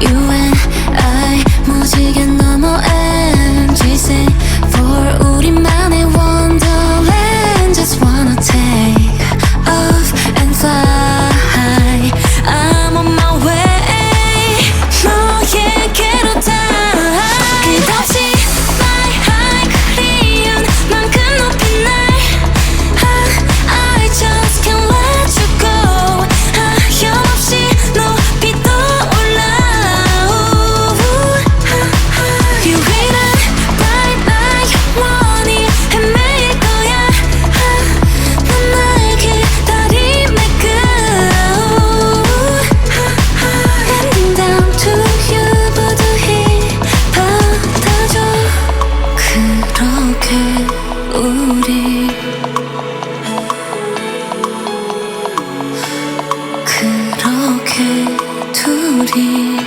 you and I 무지개 그렇게 둘이